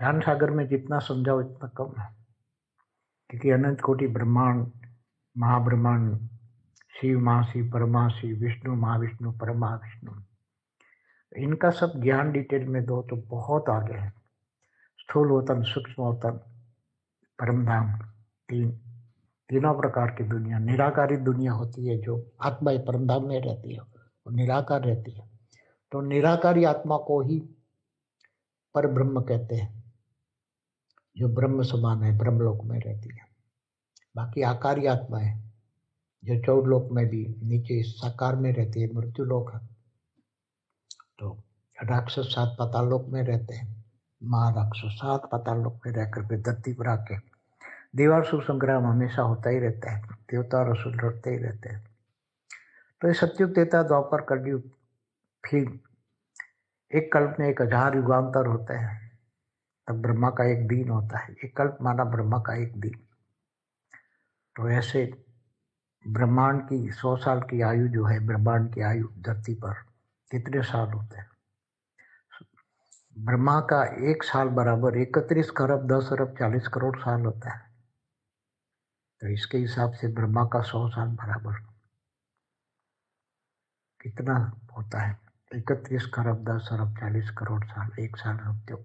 ज्ञान सागर में जितना समझाओ इतना कम है। क्योंकि अनंत कोटि ब्रह्मांड, महाब्रह्मांड, शिव, महाशिव परमा शिव विष्णु, महाविष्णु परमा विष्णु इनका सब ज्ञान डिटेल में दो तो बहुत आगे है। स्थूल वतन, सूक्ष्म वतन, परम धाम, तीन। तीनों प्रकार की दुनिया, निराकारी दुनिया होती है जो आत्मा परम धाम में रहती है, और निराकार रहती है। तो निराकारी आत्मा को ही पर ब्रह्म कहते हैं। जो ब्रह्म समान है, ब्रह्मलोक में रहती है। बाकी आकारी आत्मा है। जो चौद लोक में भी नीचे साकार में रहती है मृत्यु लोक है। तो राक्षस सात पाताल लोक में रहते हैं। महाराक्षस सात पाताल लोक में रह करके धरती पर आके दीवार सुख संग्राम हमेशा होता ही रहता है। देवता और असुर लड़ते ही रहते हैं। तो ये सत्युग देता द्वापर कलयुग, फिर एक कल्प में एक हज़ार युगांतर होते हैं। तब ब्रह्मा का एक दिन होता है, एक कल्प माना ब्रह्मा का एक दिन। तो ऐसे ब्रह्मांड की सौ साल की आयु जो है, ब्रह्मांड की आयु धरती पर कितने साल होते हैं? ब्रह्मा का एक साल बराबर इकतीस खरब, दस अरब चालीस करोड़ साल होता है। तो इसके हिसाब से ब्रह्मा का सौ साल बराबर कितना होता है? इकतीस खरब, दस अरब चालीस करोड़ साल, एक साल रखते हो।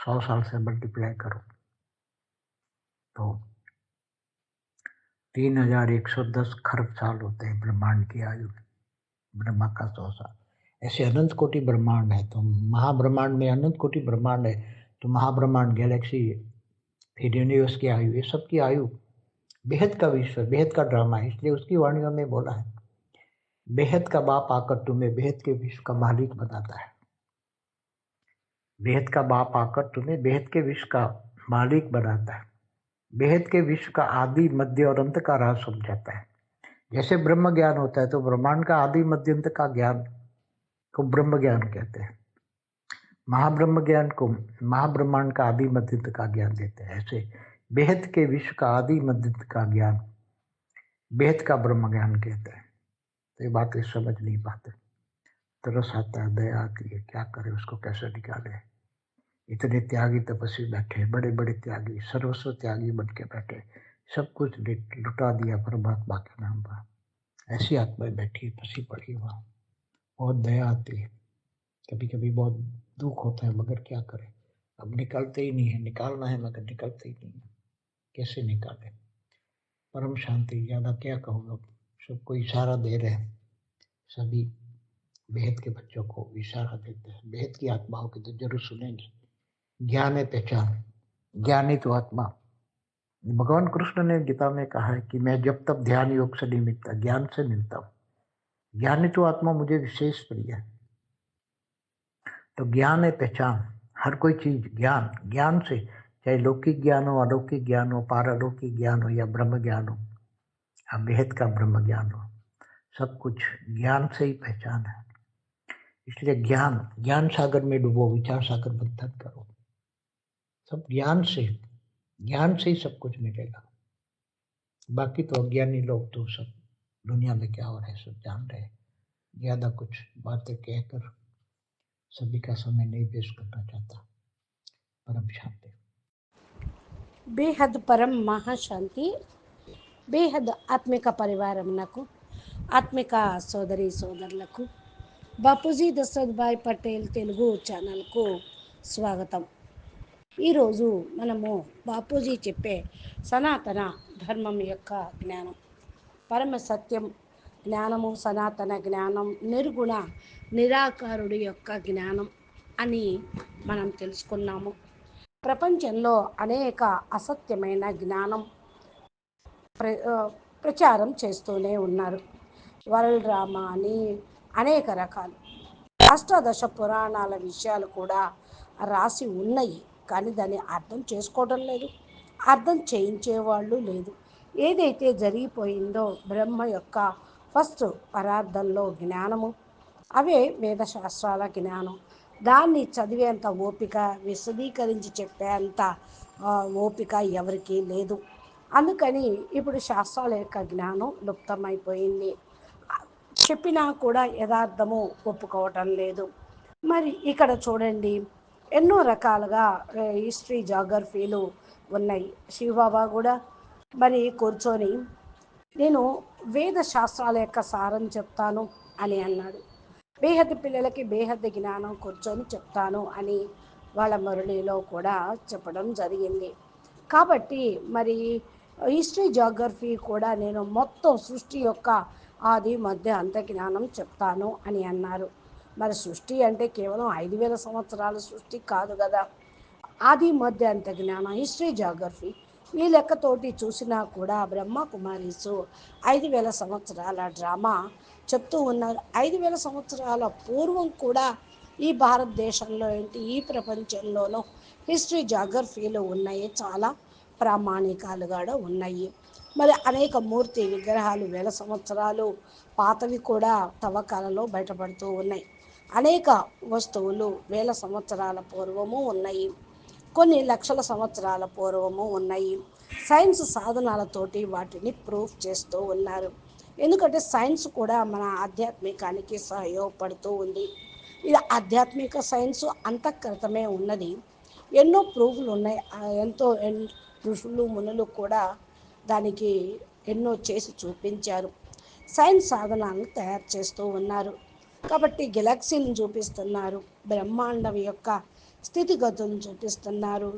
सौ साल से मल्टीप्लाई करो। तो तीन हज़ार एक सौ दस खरब साल होते हैं ब्रह्मांड की आयु, ब्रह्मा का सौ साल। ऐसे अनंत कोटि ब्रह्मांड है तो महाब्रह्मांड में अनंत कोटि ब्रह्मांड है तो महाब्रह्मांड गैलेक्सी फिर यूनिवर्स की आयु, ये सब की आयु, बेहद का विश्व, बेहद का ड्रामा है, इसलिए उसकी वाणियों में बोला है। बेहद का बाप आकर तुम्हें बेहद के विश्व का मालिक बनाता है। बेहद का बाप आकर तुम्हें बेहद के विश्व का मालिक बनाता है। बेहद के विश्व का आदि, मध्य और अंत का राज समझाता है। जैसे ब्रह्म ज्ञान होता है तो ब्रह्मांड का आदि, मध्य, अंत का ज्ञान को ब्रह्म ज्ञान कहते हैं। महाब्रह्म ज्ञान को महाब्रह्मांड का आदि, मध्य, अंत का ज्ञान देते हैं। ऐसे बेहद के विश्व का आदि, मध्य का ज्ञान बेहद का ब्रह्म ज्ञान कहते हैं। तो ये बातें समझ नहीं पाते। तरस आता है, दया आती है। क्या करे, उसको कैसे निकाले? इतने त्यागी तपस्वी बैठे बड़े बड़े त्यागी, सर्वस्व त्यागी बन के बैठे, सब कुछ लुटा दिया परमात्मा के नाम पर। ऐसी आत्माएँ बैठी है, फंसी पड़ी वहाँ बहुत दया आती है। कभी कभी बहुत दुख होता है, मगर क्या करें? अब निकलते ही नहीं है, निकालना है, मगर निकलते ही नहीं है। कैसे निकाले? परम शांति, ज़्यादा क्या कहूँ अब सबको इशारा दे रहे हैं। सभी बेहद के बच्चों को इशारा देते हैं। बेहद की आत्माओं की तो ज़रूर सुनेंगे। ज्ञान है पहचान, ज्ञानी तो आत्मा। भगवान कृष्ण ने गीता में कहा है कि मैं जब तक ध्यान योग से नहीं मिलता ज्ञान से मिलता हूँ। ज्ञानी तो आत्मा मुझे विशेष प्रिय है। तो ज्ञान है पहचान, हर कोई चीज़, ज्ञान ज्ञान से, चाहे लौकिक ज्ञान हो, अलौकिक ज्ञान हो, पारलौकिक ज्ञान हो या ब्रह्म ज्ञान हो या बेहद का ब्रह्म ज्ञान हो। सब कुछ ज्ञान से ही पहचान है। इसलिए ज्ञान ज्ञान सागर में डूबो, विचार सागर मंथन करो। सब ज्ञान से ज्ञान से ही सब कुछ मिलेगा। बाकी तो अज्ञानी लोग तो सब दुनिया में क्या हो रहा है, सब जान रहे ज़्यादा कुछ बातें कहकर सभी का समय नहीं पेश करना चाहता। परम शांति। बेहद परम महाशांति। बेहद आत्मिक परिवार को सोदरी सोदर लखू। బాపూజీ దశరథ్ పటేల్ తెలుగు ఛానల్కు స్వాగతం. ఈరోజు మనము బాపూజీ చెప్పే సనాతన ధర్మం యొక్క జ్ఞానం. పరమ సత్యం జ్ఞానము సనాతన జ్ఞానం నిర్గుణ నిరాకారుడి యొక్క జ్ఞానం అని మనం తెలుసుకున్నాము. ప్రపంచంలో అనేక అసత్యమైన జ్ఞానం ప్ర ప్రచారం చేస్తూనే ఉన్నారు. వరల్డ్ డ్రామా అని అనేక రకాలు. అష్టాదశ పురాణాల విషయాలు కూడా రాసి ఉన్నాయి. కానీ దాన్ని అర్థం చేసుకోవడం లేదు. అర్థం చేయించేవాళ్ళు లేదు. ఏదైతే జరిగిపోయిందో బ్రహ్మ యొక్క ఫస్ట్ పరార్థంలో జ్ఞానము అవే వేదశాస్త్రాల జ్ఞానం. దాన్ని చదివేంత ఓపిక విశదీకరించి చెప్పేంత ఓపిక ఎవరికీ లేదు. అందుకని ఇప్పుడు శాస్త్రాల యొక్క జ్ఞానం లుప్తమైపోయింది. చెప్పినా కూడా యథార్థము ఒప్పుకోవటం లేదు. మరి ఇక్కడ చూడండి ఎన్నో రకాలుగా హిస్టరీ జాగ్రఫీలు ఉన్నాయి. శివబాబా కూడా మరి కూర్చొని నేను వేద శాస్త్రాల యొక్క సారం చెప్తాను అని అన్నాడు. బేహద్దు పిల్లలకి బేహద్ది జ్ఞానం కూర్చొని చెప్తాను అని వాళ్ళ మురళిలో కూడా చెప్పడం జరిగింది. కాబట్టి మరి హిస్టరీ జాగ్రఫీ కూడా నేను మొత్తం సృష్టి యొక్క ఆది మధ్య అంత జ్ఞానం చెప్తాను అని అన్నారు. మరి సృష్టి అంటే కేవలం ఐదు వేల సంవత్సరాల సృష్టి కాదు కదా? ఆది మధ్య అంత జ్ఞానం హిస్టరీ జాగ్రఫీ ఈ లెక్కతోటి చూసినా కూడా బ్రహ్మ కుమారీసు ఐదు వేల సంవత్సరాల డ్రామా చెప్తూ ఉన్నారు. ఐదు వేల సంవత్సరాల పూర్వం కూడా ఈ భారతదేశంలో ఏంటి ఈ ప్రపంచంలోనూ హిస్టరీ జాగ్రఫీలు ఉన్నాయి. చాలా ప్రామాణికాలుగా ఉన్నాయి. మరి అనేక మూర్తి విగ్రహాలు వేల సంవత్సరాలు పాతవి కూడా తవ్వకాలలో బయటపడుతూ ఉన్నాయి. అనేక వస్తువులు వేల సంవత్సరాల పూర్వము ఉన్నాయి. కొన్ని లక్షల సంవత్సరాల పూర్వము ఉన్నాయి. సైన్స్ సాధనాలతోటి వాటిని ప్రూఫ్ చేస్తూ ఉన్నారు. ఎందుకంటే సైన్స్ కూడా మన ఆధ్యాత్మికానికి సహయోగపడుతూ ఉంది. ఇది ఆధ్యాత్మిక సైన్స్ అంతఃకృతమే ఉన్నది. ఎన్నో ప్రూఫ్లు ఉన్నాయి. ఎంతో ఋషులు మునులు కూడా దానికి ఎన్నో చేసి చూపించారు. సైన్స్ సాధనాలను తయారు చేస్తూ ఉన్నారు. కాబట్టి గెలాక్సీని చూపిస్తున్నారు. బ్రహ్మాండం యొక్క స్థితిగతులను చూపిస్తున్నారు.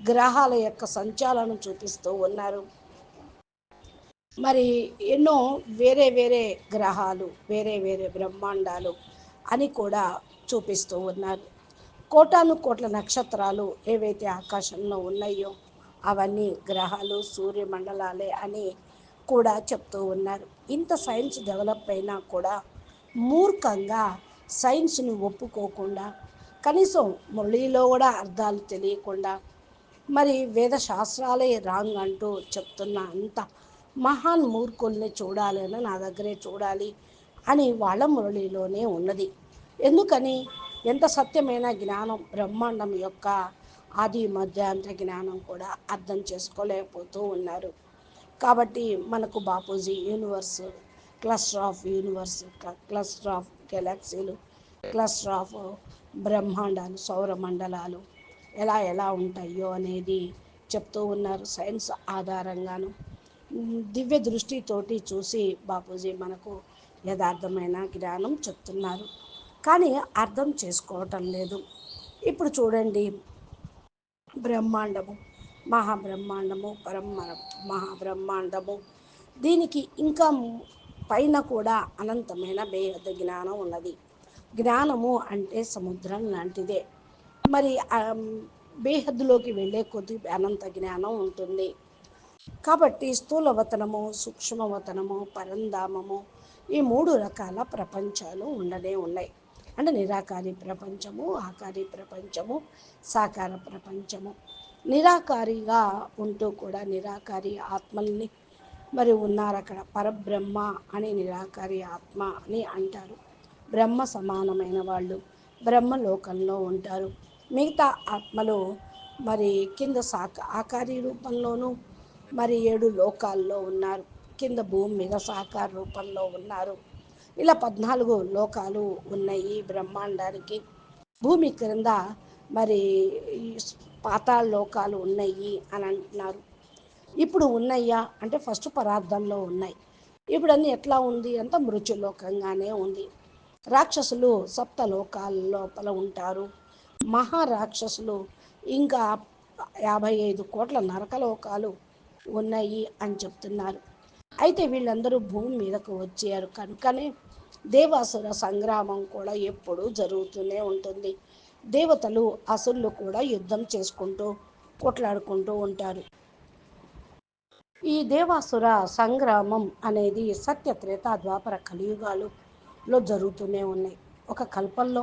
గ్రహాల యొక్క సంచాలను చూపిస్తూ ఉన్నారు. మరి ఎన్నో వేరే వేరే గ్రహాలు వేరే వేరే బ్రహ్మాండాలు అని కూడా చూపిస్తూ ఉన్నారు. కోటాను కోట్ల నక్షత్రాలు ఏవైతే ఆకాశంలో ఉన్నాయో అవన్నీ గ్రహాలు సూర్యమండలాలే అని కూడా చెప్తూ ఉన్నారు. ఇంత సైన్స్ డెవలప్ అయినా కూడా మూర్ఖంగా సైన్స్ని ఒప్పుకోకుండా కనీసం మురళీలో కూడా అర్థాలు తెలియకుండా మరి వేద శాస్త్రాలే రాంగ్ అంటూ చెప్తున్న అంత మహాన్ మూర్ఖుల్ని చూడాలి అని నా దగ్గరే చూడాలి అని వాళ్ళ మురళిలోనే ఉన్నది. ఎందుకని? ఎంత సత్యమైన జ్ఞానం బ్రహ్మాండం యొక్క ఆది మధ్యాంత జ్ఞానం కూడా అర్థం చేసుకోలేకపోతూ ఉన్నారు. కాబట్టి మనకు Bapuji universe cluster of universe cluster of గెలాక్సీలు cluster of బ్రహ్మాండాలు సౌర మండలాలు ఎలా ఎలా ఉంటాయో అనేది చెప్తూ ఉన్నారు సైన్స్ ఆధారంగాను. దివ్య దృష్టితోటి చూసి బాపూజీ మనకు యథార్థమైన జ్ఞానం చెప్తున్నారు. కానీ అర్థం చేసుకోవటం లేదు. ఇప్పుడు చూడండి బ్రహ్మాండము మహాబ్రహ్మాండము పరమ మహాబ్రహ్మాండము. దీనికి ఇంకా పైన కూడా అనంతమైన బేహద జ్ఞానం ఉన్నది. జ్ఞానము అంటే సముద్రం లాంటిదే. మరి బేహద్దులోకి వెళ్ళే కొద్ది అనంత జ్ఞానం ఉంటుంది. కాబట్టి స్థూలవతనము సూక్ష్మవతనము పరంధామము ఈ మూడు రకాల ప్రపంచాలు ఉండనే ఉన్నాయి. అంటే నిరాకారి ప్రపంచము ఆకారి ప్రపంచము సాకార ప్రపంచము. నిరాకారిగా ఉంటూ కూడా నిరాకారి ఆత్మల్ని మరి ఉన్నారు అక్కడ. పరబ్రహ్మ అని నిరాకారి ఆత్మ అని అంటారు. బ్రహ్మ సమానమైన వాళ్ళు. బ్రహ్మలోకంలో ఉంటారు. మిగతా ఆత్మలు మరి కింద సాక ఆకారి రూపంలోనూ మరి ఏడు లోకాల్లో ఉన్నారు. కింద భూమి మీద సాకార రూపంలో ఉన్నారు. ఇలా పద్నాలుగు లోకాలు ఉన్నాయి బ్రహ్మాండానికి. భూమి క్రింద మరి పాతాళ లోకాలు ఉన్నాయి అని అంటున్నారు. ఇప్పుడు ఉన్నాయా? అంటే ఫస్ట్ పరార్థంలో ఉన్నాయి. ఇప్పుడు అన్నీ ఎట్లా ఉంది అంత మృత్యులోకంగానే ఉంది. రాక్షసులు సప్త లోకాల లోపల ఉంటారు. మహారాక్షసులు ఇంకా యాభై ఐదు కోట్ల నరకలోకాలు ఉన్నాయి అని చెప్తున్నారు. అయితే వీళ్ళందరూ భూమి మీదకు వచ్చారు కనుకనే దేవాసుర సంగ్రామం కూడా ఎప్పుడూ జరుగుతూనే ఉంటుంది. దేవతలు అసురులు కూడా యుద్ధం చేసుకుంటూ కొట్లాడుకుంటూ ఉంటారు. ఈ దేవాసుర సంగ్రామం అనేది సత్య త్రేత ద్వాపర కలియుగాలులో జరుగుతూనే ఉన్నాయి. ఒక కల్పంలో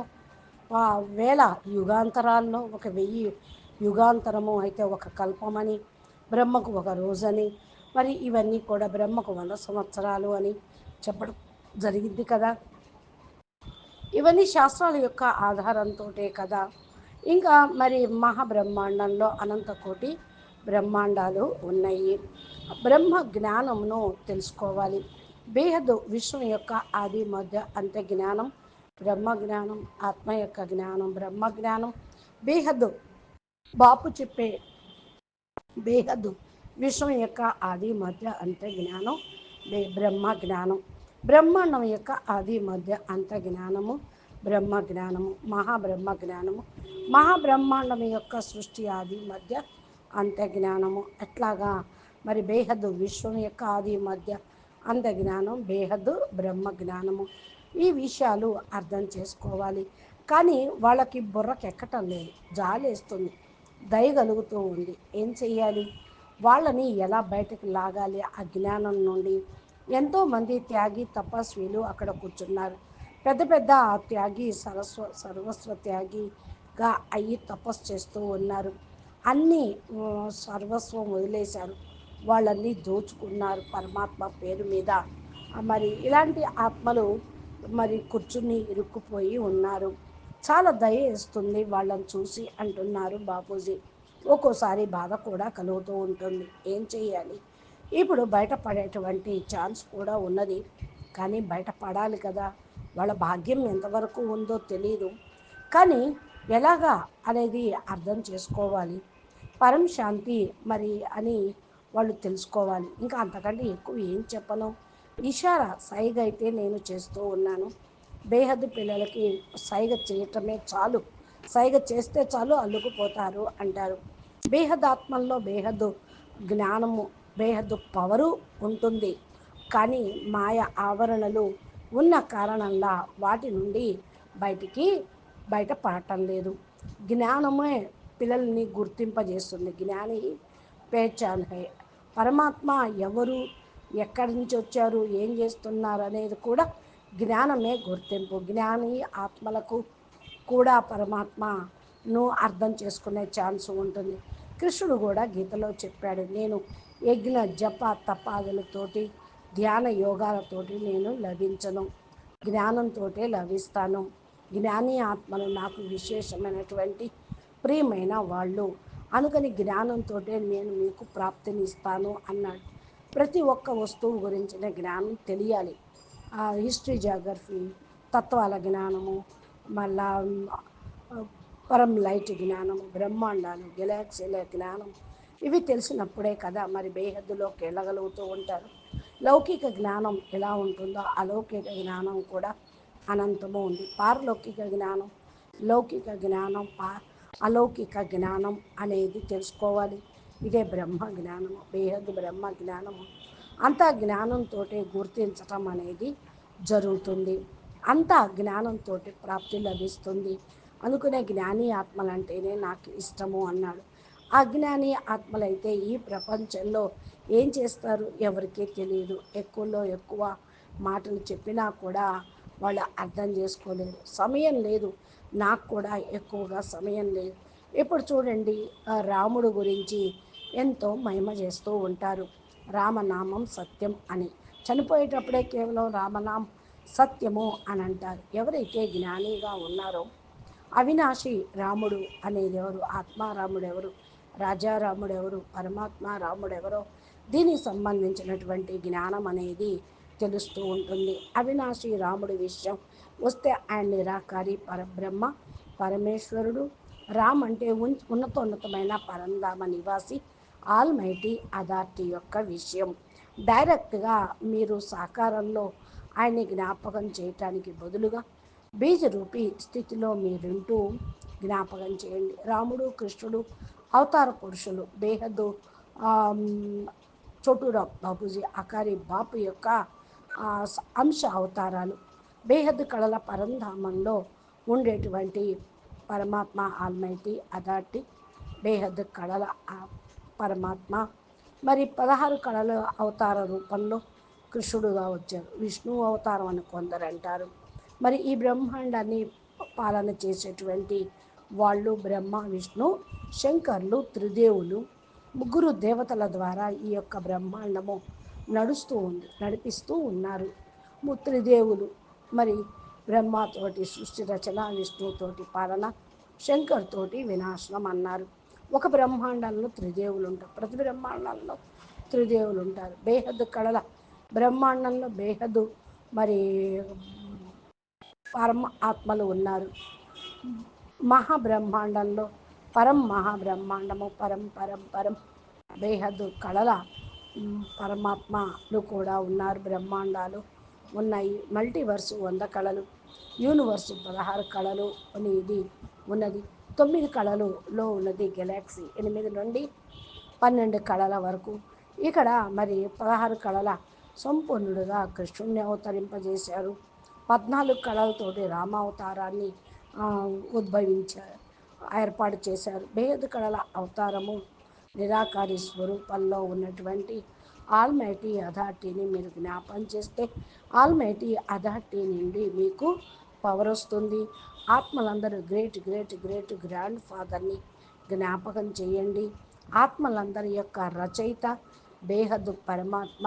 వేల యుగాంతరాల్లో ఒక వెయ్యి యుగాంతరము అయితే ఒక కల్పమని బ్రహ్మకు ఒక రోజని మరి ఇవన్నీ కూడా బ్రహ్మకు వంద సంవత్సరాలు అని చెప్పడం జరిగింది కదా. ఇవన్నీ శాస్త్రాల యొక్క ఆధారంతో కదా. ఇంకా మరి మహాబ్రహ్మాండంలో అనంతకోటి బ్రహ్మాండాలు ఉన్నాయి. బ్రహ్మ జ్ఞానమును తెలుసుకోవాలి. బేహద్ విశ్వం యొక్క ఆది మధ్య అంత్య జ్ఞానం బ్రహ్మ జ్ఞానం ఆత్మ యొక్క జ్ఞానం బ్రహ్మ జ్ఞానం బేహదు బాపు చెప్పే బేహదు విశ్వం యొక్క ఆది మధ్య అంత జ్ఞానం బ్రహ్మ జ్ఞానం. బ్రహ్మాండం యొక్క ఆది మధ్య అంత జ్ఞానము బ్రహ్మ జ్ఞానము మహాబ్రహ్మ జ్ఞానము. మహాబ్రహ్మాండం యొక్క సృష్టి ఆది మధ్య అంత జ్ఞానము. ఎట్లాగా? మరి బేహద్దు విశ్వం యొక్క ఆది మధ్య అంత జ్ఞానం బేహద్దు బ్రహ్మ జ్ఞానము. ఈ విషయాలు అర్థం చేసుకోవాలి. కానీ వాళ్ళకి బుర్రకెక్కటం లేదు. జాలేస్తుంది. దయ కలుగుతూ ఉంది. ఏం చెయ్యాలి? వాళ్ళని ఎలా బయటకు లాగాలి? ఆ జ్ఞానం నుండి ఎంతోమంది త్యాగి తపస్విలు అక్కడ కూర్చున్నారు. పెద్ద పెద్ద త్యాగి సరస్వ సర్వస్వ త్యాగిగా అయ్యి తపస్సు చేస్తూ ఉన్నారు. అన్నీ సర్వస్వం వదిలేశారు. వాళ్ళన్నీ దోచుకున్నారు పరమాత్మ పేరు మీద. మరి ఇలాంటి ఆత్మలు మరి కూర్చుని ఇరుక్కుపోయి ఉన్నారు. చాలా దయ ఇస్తుంది వాళ్ళని చూసి అంటున్నారు బాపూజీ. ఒక్కోసారి బాధ కూడా కలుగుతూ ఉంటుంది. ఏం చేయాలి ఇప్పుడు బయటపడేటువంటి ఛాన్స్ కూడా ఉన్నది. కానీ బయటపడాలి కదా. వాళ్ళ భాగ్యం ఎంతవరకు ఉందో తెలియదు కానీ ఎలాగా అనేది అర్థం చేసుకోవాలి. పరం శాంతి మరి అని వాళ్ళు తెలుసుకోవాలి. ఇంకా అంతకంటే ఎక్కువ ఏం చెప్పను. ఇషారా సైగ అయితే నేను చేస్తూ ఉన్నాను. బేహద్దు పిల్లలకి సైగ చేయటమే చాలు. సైగ చేస్తే చాలు అల్లుకుపోతారు అంటారు. బేహదాత్మల్లో బేహద్దు జ్ఞానము బేహద్దు పవరు ఉంటుంది. కానీ మాయ ఆవరణలు ఉన్న కారణంగా వాటి నుండి బయటికి బయటపడటం లేదు. జ్ఞానమే పిల్లల్ని గుర్తింపజేస్తుంది. జ్ఞాని పేచాన్ హే పరమాత్మ ఎవరు ఎక్కడి నుంచి వచ్చారు ఏం చేస్తున్నారు అనేది కూడా జ్ఞానమే గుర్తింపు. జ్ఞాని ఆత్మలకు కూడా పరమాత్మను అర్థం చేసుకునే ఛాన్స్ ఉంటుంది. కృష్ణుడు కూడా గీతలో చెప్పాడు నేను యజ్ఞ జప తపాదులతోటి ధ్యాన యోగాలతోటి నేను లభించను. జ్ఞానంతో లభిస్తాను. జ్ఞాని ఆత్మలు నాకు విశేషమైనటువంటి ప్రియమైన వాళ్ళు. అనుకని జ్ఞానంతో నేను మీకు ప్రాప్తినిస్తాను అన్నాడు. ప్రతి ఒక్క వస్తువు గురించిన జ్ఞానం తెలియాలి. హిస్టరీ జాగ్రఫీ తత్వాల జ్ఞానము మళ్ళా పరం లైట్ జ్ఞానం బ్రహ్మాండాలు గెలాక్సీల జ్ఞానం. ఇవి తెలిసినప్పుడే కదా మరి బేహద్దులోకి వెళ్ళగలుగుతూ ఉంటారు. లౌకిక జ్ఞానం ఎలా ఉంటుందో అలౌకిక జ్ఞానం కూడా అనంతము ఉంది. పారలౌకిక జ్ఞానం లౌకిక జ్ఞానం పా అలౌకిక జ్ఞానం అనేది తెలుసుకోవాలి. ఇదే బ్రహ్మ జ్ఞానము బేహద్దు బ్రహ్మ జ్ఞానము. అంత జ్ఞానంతో గుర్తించటం అనేది జరుగుతుంది. అంత జ్ఞానంతో ప్రాప్తి లభిస్తుంది. అనుకునే జ్ఞాని ఆత్మలంటేనే నాకు ఇష్టము అన్నాడు. అజ్ఞాని ఆత్మలైతే ఈ ప్రపంచంలో ఏం చేస్తారు ఎవరికీ తెలియదు. ఎక్కువలో ఎక్కువ మాటలు చెప్పినా కూడా వాళ్ళు అర్థం చేసుకోలేరు సమయం లేదు. నాకు కూడా ఎక్కువగా సమయం లేదు. ఇప్పుడు చూడండి రాముడు గురించి ఎంతో మహిమ చేస్తూ ఉంటారు. రామనామం సత్యం అని. చనిపోయేటప్పుడే కేవలం రామనామం సత్యము అని అంటారు. ఎవరైతే జ్ఞానిగా ఉన్నారో అవినాశి రాముడు అనేది ఎవరు ఆత్మారాముడు ఎవరు రాజారాముడు ఎవరు పరమాత్మ రాముడు ఎవరో దీనికి సంబంధించినటువంటి జ్ఞానం అనేది తెలుస్తూ ఉంటుంది. అవినాశి రాముడి విషయం వస్తే ఆయన నిరాకారి పరబ్రహ్మ పరమేశ్వరుడు. రామ్ అంటే ఉన్నతోన్నతమైన పరంధామ నివాసి ఆల్మైటీ అథారిటీ యొక్క విషయం. డైరెక్ట్గా మీరు సాకారంలో ఆయన్ని జ్ఞాపకం చేయటానికి బదులుగా బీజరూపి స్థితిలో మీరుంటూ జ్ఞాపకం చేయండి. రాముడు కృష్ణుడు అవతార పురుషులు బేహద్దు చోటురావు బాబూజీ అకారి బాపు యొక్క అంశ అవతారాలు. బేహద్ కళల పరంధామంలో ఉండేటువంటి పరమాత్మ ఆల్మైటీ అథారిటీ బేహద్ కళల పరమాత్మ. మరి పదహారు కళల అవతార రూపంలో కృష్ణుడుగా వచ్చారు. విష్ణు అవతారం అని కొందరు అంటారు. మరి ఈ బ్రహ్మాండాన్ని పాలన చేసేటువంటి వాళ్ళు బ్రహ్మ విష్ణు శంకర్లు త్రిదేవులు ముగ్గురు దేవతల ద్వారా ఈ యొక్క బ్రహ్మాండము నడుస్తూ ఉంది నడిపిస్తూ ఉన్నారు. త్రిదేవులు మరి బ్రహ్మతోటి సృష్టి రచన విష్ణుతోటి పాలన శంకర్ తోటి వినాశనం అన్నారు. ఒక బ్రహ్మాండంలో త్రిదేవులు ఉంటారు ప్రతి బ్రహ్మాండంలో త్రిదేవులు ఉంటారు. బేహద్దు కళల బ్రహ్మాండంలో బేహద్దు మరి పరమ ఆత్మలు ఉన్నారు. మహాబ్రహ్మాండంలో పరం మహాబ్రహ్మాండము పరం పరం పరం బేహద్దు కళల పరమాత్మలు కూడా ఉన్నారు. బ్రహ్మాండాలు ఉన్నాయి. మల్టీవర్స్ వంద కళలు యూనివర్స్ పదహారు కళలు అనేది ఉన్నది. తొమ్మిది కళలులో ఉన్నది గెలాక్సీ. ఎనిమిది నుండి పన్నెండు కళల వరకు. ఇక్కడ మరి పదహారు కళల సంపూర్ణుడుగా కృష్ణుణ్ణి అవతరింపజేశారు. పద్నాలుగు కళలతోటి రామావతారాన్ని ఉద్భవించారు. ఏర్పాటు చేశారు. భేద కళల అవతారము నిరాకారి స్వరూపంలో ఉన్నటువంటి ఆల్మైటీ అథారిటీని మీరు జ్ఞాపం చేస్తే ఆల్మైటీ అథారిటీ నుండి మీకు పవర్ వస్తుంది. ఆత్మలందరూ గ్రేట్ గ్రేట్ గ్రేట్ గ్రాండ్ ఫాదర్ని జ్ఞాపకం చేయండి. ఆత్మలందరి యొక్క రచయిత బేహద్దు పరమాత్మ.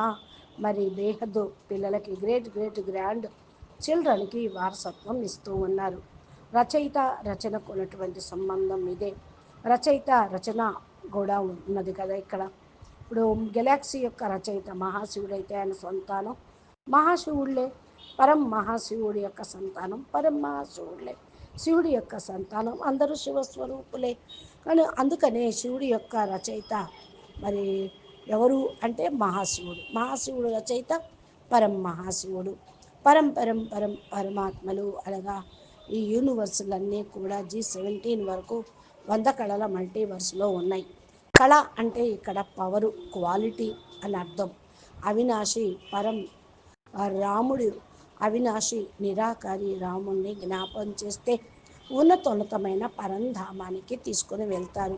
మరి బేహద్దు పిల్లలకి గ్రేట్ గ్రేట్ గ్రాండ్ చిల్డ్రన్కి వారసత్వం ఇస్తూ ఉన్నారు. రచయిత రచనకు ఉన్నటువంటి సంబంధం ఇదే. రచయిత రచన కూడా ఉన్నది కదా ఇక్కడ. ఇప్పుడు గెలాక్సీ యొక్క రచయిత మహాశివుడైతే ఆయన సంతానం. మహాశివుళ్ళే పరం మహాశివుడి యొక్క సంతానం పరం మహాశివుళ్ళే శివుడి యొక్క సంతానం. అందరూ శివస్వరూపులే. కానీ అందుకనే శివుడి యొక్క రచయిత మరి ఎవరు అంటే మహాశివుడు. మహాశివుడు రచయిత పరం మహాశివుడు. పరంపరం పరం పరమాత్మలు అనగా ఈ యూనివర్సులన్నీ కూడా జీ సెవెంటీన్ వరకు వంద కళల మల్టీవర్స్లో ఉన్నాయి. కళ అంటే ఇక్కడ పవరు క్వాలిటీ అని అర్థం. అవినాశి పరం రాముడు అవినాశి నిరాకారి రాముణ్ణి జ్ఞాపం చేస్తే ఉన్నతోన్నతమైన పరంధామానికి తీసుకుని వెళ్తారు.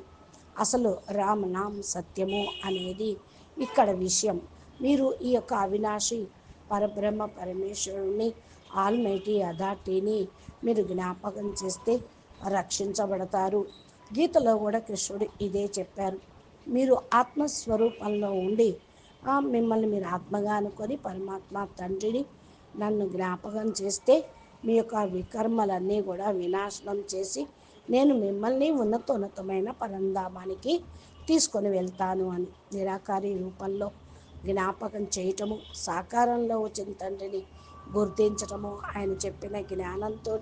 అసలు రామనాం సత్యము అనేది ఇక్కడ విషయం. మీరు ఈ యొక్క అవినాశి పరబ్రహ్మ పరమేశ్వరుని ఆల్మైటీ అథార్టీని మీరు జ్ఞాపకం చేస్తే రక్షించబడతారు. గీతలో కూడా కృష్ణుడు ఇదే చెప్పారు. మీరు ఆత్మస్వరూపంలో ఉండి మిమ్మల్ని మీరు ఆత్మగా అనుకొని పరమాత్మ తండ్రిని నన్ను జ్ఞాపకం చేస్తే మీ యొక్క వికర్మలన్నీ కూడా వినాశనం చేసి నేను మిమ్మల్ని ఉన్నతోన్నతమైన పరంధామానికి తీసుకొని వెళ్తాను అని నిరాకారి రూపంలో జ్ఞాపకం చేయటము సాకారంలో వచ్చిన తండ్రిని గుర్తించటము ఆయన చెప్పిన జ్ఞానంతో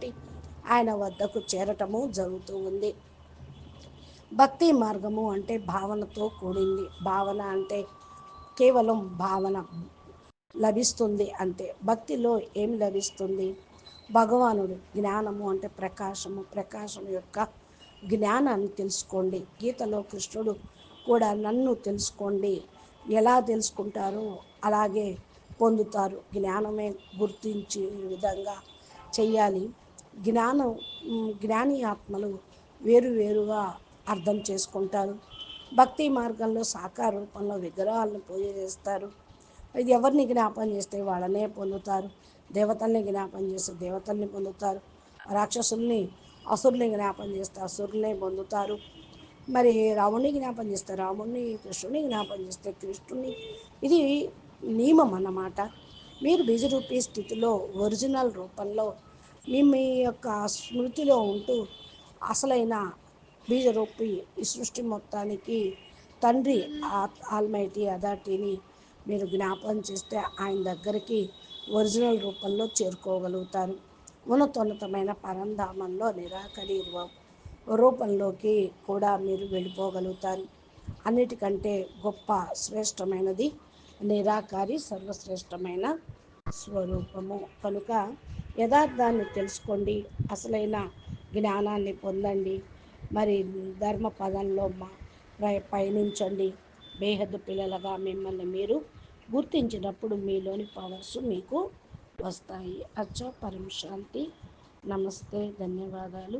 ఆయన వద్దకు చేరటము జరుగుతూ ఉంది. భక్తి మార్గము అంటే భావనతో కూడింది. భావన అంటే కేవలం భావన లభిస్తుంది అంతే. భక్తిలో ఏం లభిస్తుంది? భగవానుడు జ్ఞానము అంటే ప్రకాశము. ప్రకాశం యొక్క జ్ఞానాన్ని తెలుసుకోండి. గీతలో కృష్ణుడు కూడా నన్ను తెలుసుకోండి. ఎలా తెలుసుకుంటారో అలాగే పొందుతారు. జ్ఞానమే గుర్తించే విధంగా చెయ్యాలి. జ్ఞానం జ్ఞాని ఆత్మలు వేరువేరుగా అర్థం చేసుకుంటారు. భక్తి మార్గంలో సాకార రూపంలో విగ్రహాలను పూజ చేస్తారు. ఇది ఎవరిని జ్ఞాపం చేస్తే వాళ్ళనే పొందుతారు. దేవతల్ని జ్ఞాపం చేస్తే దేవతల్ని పొందుతారు. రాక్షసుల్ని అసురుని జ్ఞాపం చేస్తే అసురులనే పొందుతారు. మరి రాముడిని జ్ఞాపం చేస్తే రాముడిని కృష్ణుని జ్ఞాపం చేస్తే కృష్ణుని ఇది నియమం అన్నమాట. మీరు బీజరూపీ స్థితిలో ఒరిజినల్ రూపంలో మీ మీ యొక్క స్మృతిలో ఉంటూ అసలైన బీజరూపి ఈ సృష్టి మొత్తానికి తండ్రి ఆల్మైటీ అథార్టీని మీరు జ్ఞాపకం చేస్తే ఆయన దగ్గరికి ఒరిజినల్ రూపంలో చేరుకోగలుగుతారు. ఉన్నతోన్నతమైన పరంధామంలో నిరాకరి రూపంలోకి కూడా మీరు వెళ్ళిపోగలుగుతారు. అన్నిటికంటే గొప్ప శ్రేష్టమైనది నిరాకారి సర్వశ్రేష్టమైన స్వరూపము. కనుక యథార్థాన్ని తెలుసుకోండి అసలైన జ్ఞానాన్ని పొందండి మరి ధర్మ పదంలో మా పయనించండి. బేహద్దు పిల్లలుగా మిమ్మల్ని మీరు గుర్తించినప్పుడు మీలోని పవర్స్ మీకు వస్తాయి. అచ్చ పరం శాంతి. నమస్తే ధన్యవాదాలు.